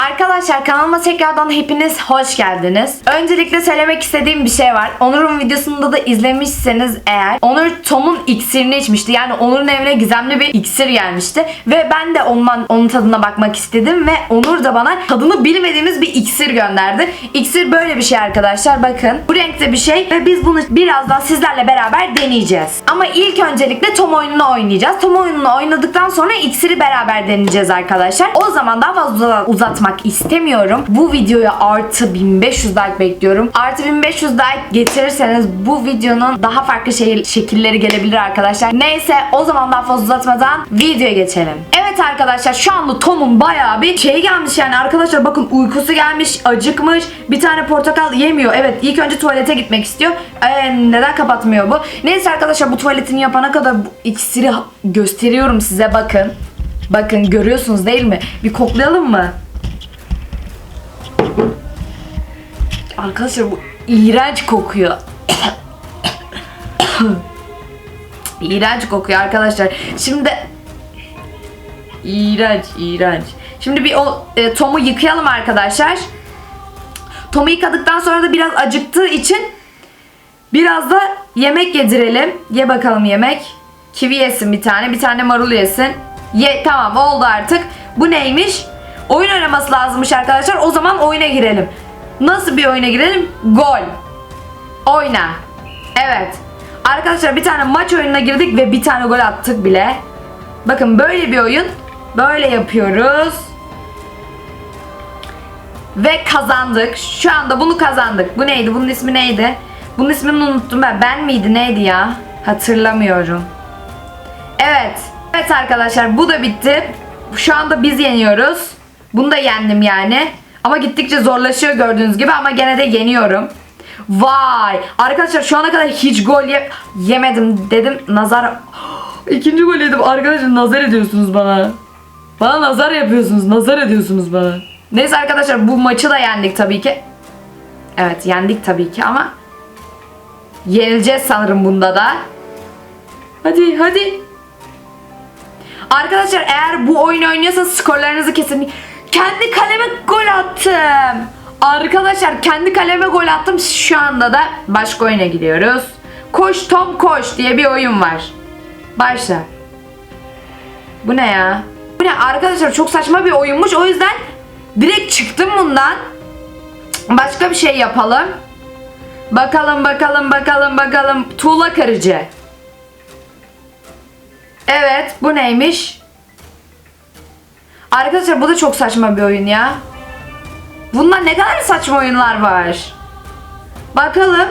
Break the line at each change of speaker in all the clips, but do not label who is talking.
Arkadaşlar kanalıma tekrardan hepiniz hoş geldiniz. Öncelikle söylemek istediğim bir şey var. Onur'un videosunda da izlemişseniz eğer Onur Tom'un iksirini içmişti. Yani Onur'un evine gizemli bir iksir gelmişti. Ve ben de ondan onun tadına bakmak istedim ve Onur da bana tadını bilmediğimiz bir iksir gönderdi. İksir böyle bir şey arkadaşlar bakın. Bu renkte bir şey ve biz bunu birazdan sizlerle beraber deneyeceğiz. Ama ilk öncelikle Tom oyununu oynayacağız. Tom oyununu oynadıktan sonra iksiri beraber deneyeceğiz arkadaşlar. O zaman daha fazla uzatmak istemiyorum. Bu videoya artı 1500 like bekliyorum. Artı 1500 like getirirseniz bu videonun daha farklı şey, şekilleri gelebilir arkadaşlar. Neyse o zaman daha fazla uzatmadan videoya geçelim. Evet arkadaşlar şu anda Tom'un bayağı bir şey gelmiş yani arkadaşlar bakın uykusu gelmiş, acıkmış. Bir tane portakal yemiyor. Evet ilk önce tuvalete gitmek istiyor. Ee, neden kapatmıyor bu? Neyse arkadaşlar bu tuvaletini yapana kadar bu iksiri gösteriyorum size bakın. Bakın görüyorsunuz değil mi? Bir koklayalım mı? Arkadaşlar bu iğrenç kokuyor. iğrenç kokuyor arkadaşlar. Şimdi iğrenç, iğrenç. Şimdi bir o e, Tom'u yıkayalım arkadaşlar. Tom'u yıkadıktan sonra da biraz acıktığı için biraz da yemek yedirelim. Ye bakalım yemek. Kivi yesin bir tane, bir tane marul yesin. Ye tamam oldu artık. Bu neymiş? Oyun oynaması lazımmış arkadaşlar. O zaman oyuna girelim. Nasıl bir oyuna girelim? Gol. Oyna. Evet. Arkadaşlar bir tane maç oyununa girdik ve bir tane gol attık bile. Bakın böyle bir oyun. Böyle yapıyoruz. Ve kazandık. Şu anda bunu kazandık. Bu neydi? Bunun ismi neydi? Bunun ismini unuttum ben. Ben miydi? Neydi ya? Hatırlamıyorum. Evet. Evet arkadaşlar bu da bitti. Şu anda biz yeniyoruz. Bunu da yendim yani. Ama gittikçe zorlaşıyor gördüğünüz gibi ama gene de yeniyorum. Vay! Arkadaşlar şu ana kadar hiç gol ye- yemedim dedim. Nazar... İkinci gol yedim. Arkadaşlar nazar ediyorsunuz bana. Bana nazar yapıyorsunuz. Nazar ediyorsunuz bana. Neyse arkadaşlar bu maçı da yendik tabii ki. Evet yendik tabii ki ama yenileceğiz sanırım bunda da. Hadi hadi. Arkadaşlar eğer bu oyunu oynuyorsanız skorlarınızı kesin. Kendi kaleme gol attım. Arkadaşlar kendi kaleme gol attım. Şu anda da başka oyuna gidiyoruz. Koş Tom koş diye bir oyun var. Başla. Bu ne ya? Bu ne arkadaşlar çok saçma bir oyunmuş. O yüzden direkt çıktım bundan. Başka bir şey yapalım. Bakalım bakalım bakalım bakalım. Tuğla kırıcı. Evet bu neymiş? Arkadaşlar bu da çok saçma bir oyun ya. Bunda ne kadar saçma oyunlar var. Bakalım.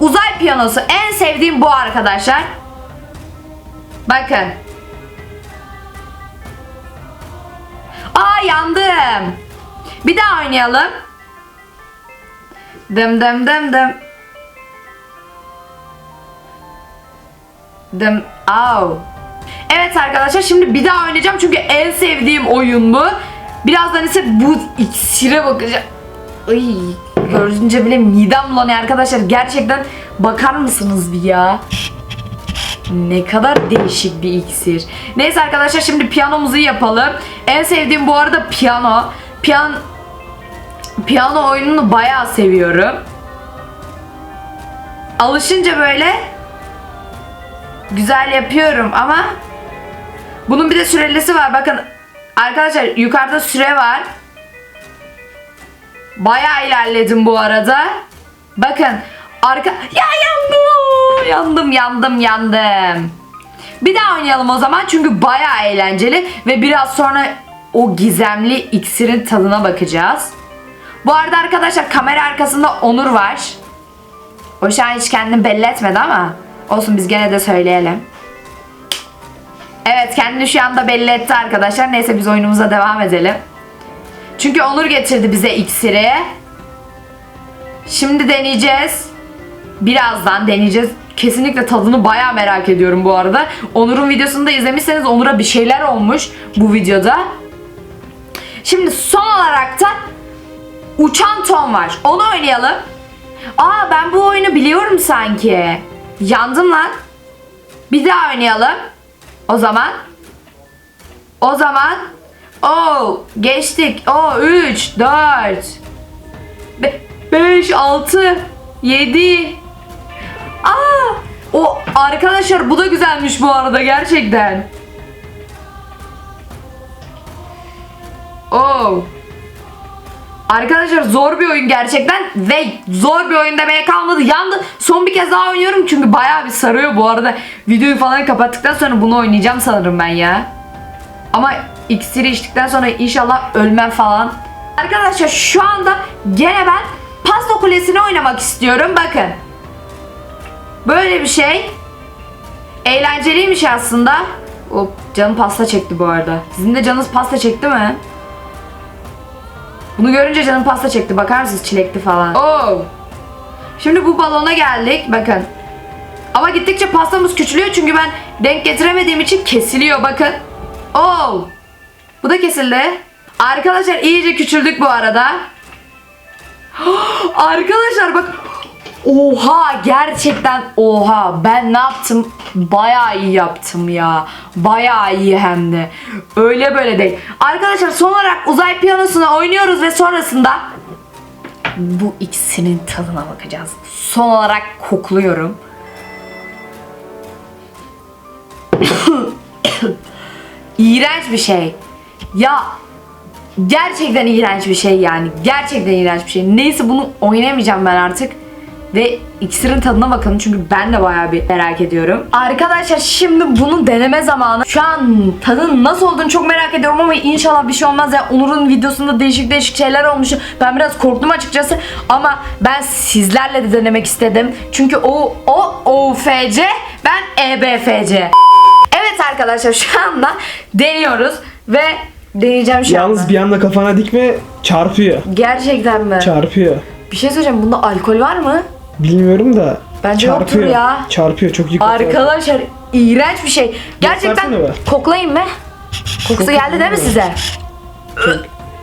Uzay piyanosu en sevdiğim bu arkadaşlar. Bakın. Aa yandım. Bir daha oynayalım. Dım dım dım dım. Dım. Au. Evet arkadaşlar şimdi bir daha oynayacağım çünkü en sevdiğim oyun bu. Birazdan ise bu iksire bakacağım. Ay, görünce bile midem bulanıyor arkadaşlar. Gerçekten bakar mısınız bir ya? Ne kadar değişik bir iksir. Neyse arkadaşlar şimdi piyanomuzu yapalım. En sevdiğim bu arada piyano. Piyan piyano oyununu bayağı seviyorum. Alışınca böyle güzel yapıyorum ama bunun bir de sürelisi var. Bakın arkadaşlar yukarıda süre var. Bayağı ilerledim bu arada. Bakın arka ya yandım. Yandım yandım yandım. Bir daha oynayalım o zaman çünkü bayağı eğlenceli ve biraz sonra o gizemli iksirin tadına bakacağız. Bu arada arkadaşlar kamera arkasında Onur var. O şu an hiç kendini belli etmedi ama olsun biz gene de söyleyelim. Evet kendini şu anda belli etti arkadaşlar. Neyse biz oyunumuza devam edelim. Çünkü Onur getirdi bize iksiri. Şimdi deneyeceğiz. Birazdan deneyeceğiz. Kesinlikle tadını baya merak ediyorum bu arada. Onur'un videosunu da izlemişseniz Onur'a bir şeyler olmuş bu videoda. Şimdi son olarak da Uçan Tom var. Onu oynayalım. Aa ben bu oyunu biliyorum sanki. Yandım lan. Bir daha oynayalım. O zaman. O zaman Oo, geçtik. Oo, 3, 4, 5, 6, 7. Aa, o arkadaşlar bu da güzelmiş bu arada gerçekten. Oo. Arkadaşlar zor bir oyun gerçekten ve zor bir oyun demeye kalmadı. Yandı. Son bir kez daha oynuyorum çünkü bayağı bir sarıyor bu arada. Videoyu falan kapattıktan sonra bunu oynayacağım sanırım ben ya. Ama iksiri içtikten sonra inşallah ölmem falan. Arkadaşlar şu anda gene ben pasta kulesini oynamak istiyorum. Bakın. Böyle bir şey. Eğlenceliymiş aslında. Hop canım pasta çekti bu arada. Sizin de canınız pasta çekti mi? Bunu görünce canım pasta çekti. Bakar mısınız çilekli falan. Oo. Şimdi bu balona geldik. Bakın. Ama gittikçe pastamız küçülüyor çünkü ben denk getiremediğim için kesiliyor. Bakın. Oo. Bu da kesildi. Arkadaşlar iyice küçüldük bu arada. Arkadaşlar bak. Oha gerçekten oha. Ben ne yaptım? Bayağı iyi yaptım ya. Bayağı iyi hem de. Öyle böyle değil. Arkadaşlar son olarak uzay piyanosunu oynuyoruz ve sonrasında bu ikisinin tadına bakacağız. Son olarak kokluyorum. İğrenç bir şey. Ya Gerçekten iğrenç bir şey yani. Gerçekten iğrenç bir şey. Neyse bunu oynamayacağım ben artık. Ve iksirin tadına bakalım çünkü ben de bayağı bir merak ediyorum. Arkadaşlar şimdi bunun deneme zamanı. Şu an tadın nasıl olduğunu çok merak ediyorum ama inşallah bir şey olmaz ya. Onur'un videosunda değişik değişik şeyler olmuş. Ben biraz korktum açıkçası ama ben sizlerle de denemek istedim. Çünkü o o OFC ben EBFC. Evet arkadaşlar şu anda deniyoruz ve deneyeceğim şu
Yalnız
anda.
bir anda kafana dikme çarpıyor.
Gerçekten mi?
Çarpıyor.
bir şey söyleyeceğim. Bunda alkol var mı?
Bilmiyorum da
Bence yoktur
çarpıyor.
ya.
Çarpıyor çok iyi kokuyor.
Arkadaşlar iğrenç bir şey. Gerçekten
Göstersene be.
koklayın mı? Kokusu geldi değil mi size?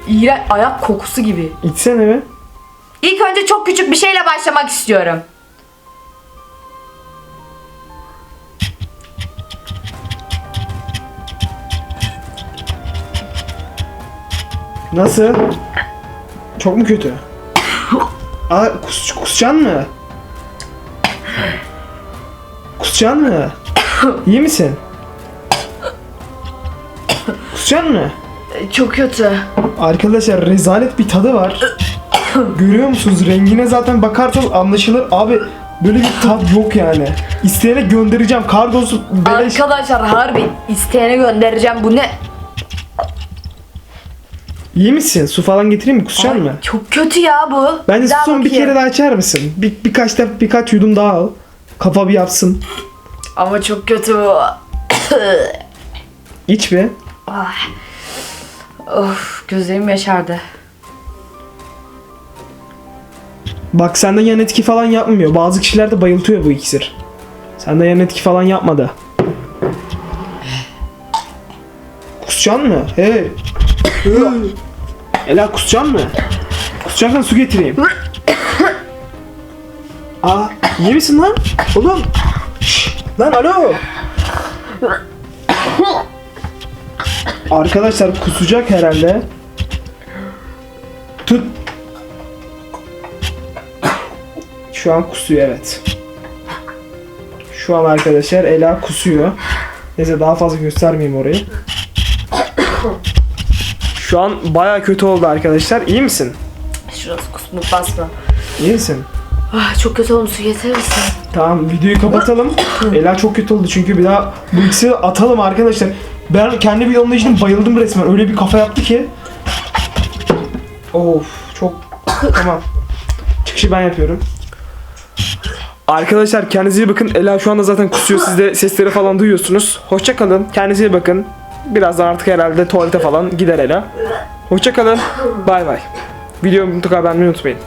İğrenç ayak kokusu gibi.
İçsene be.
İlk önce çok küçük bir şeyle başlamak istiyorum.
Nasıl? Çok mu kötü? Aa kus, kusacaksın mı? Kusacaksın mı? İyi misin? Kusacaksın mı?
Çok kötü.
Arkadaşlar rezalet bir tadı var. Görüyor musunuz? Rengine zaten bakarsanız anlaşılır. Abi böyle bir tat yok yani. İsteyene göndereceğim. Kargosu beleş.
Arkadaşlar harbi isteyene göndereceğim. Bu ne?
İyi misin? Su falan getireyim mi? Kusacaksın
Ay,
mı?
Çok kötü ya bu.
Bence
daha
son bir
bakayım.
kere daha içer misin? Bir, birkaç da birkaç yudum daha al. Kafa bir yapsın.
Ama çok kötü bu.
İç bir.
Ah. of gözlerim yaşardı.
Bak sende yan etki falan yapmıyor. Bazı kişiler de bayıltıyor bu iksir. Sende yan etki falan yapmadı. Kusacaksın mı? Hey. Ela kusacaksın mı? Kusacaksan su getireyim. Aa, iyi misin lan? Oğlum. Şşş, lan alo. Arkadaşlar kusacak herhalde. Tut. Şu an kusuyor evet. Şu an arkadaşlar Ela kusuyor. Neyse daha fazla göstermeyeyim orayı. Şu an baya kötü oldu arkadaşlar. İyi misin?
Şurası kusmuk basma.
İyi misin?
Ah, çok kötü olmuş su getirir misin?
Tamam videoyu kapatalım. Ela çok kötü oldu çünkü bir daha bu ikisini atalım arkadaşlar. Ben kendi videomda için bayıldım resmen. Öyle bir kafa yaptı ki. Of çok tamam. Çıkışı ben yapıyorum. Arkadaşlar kendinize iyi bakın. Ela şu anda zaten kusuyor. Siz de sesleri falan duyuyorsunuz. Hoşça kalın. Kendinize iyi bakın. Birazdan artık herhalde tuvalete falan gider Ela. Hoşça kalın. Bay bay. Videomu mutlaka beğenmeyi unutmayın.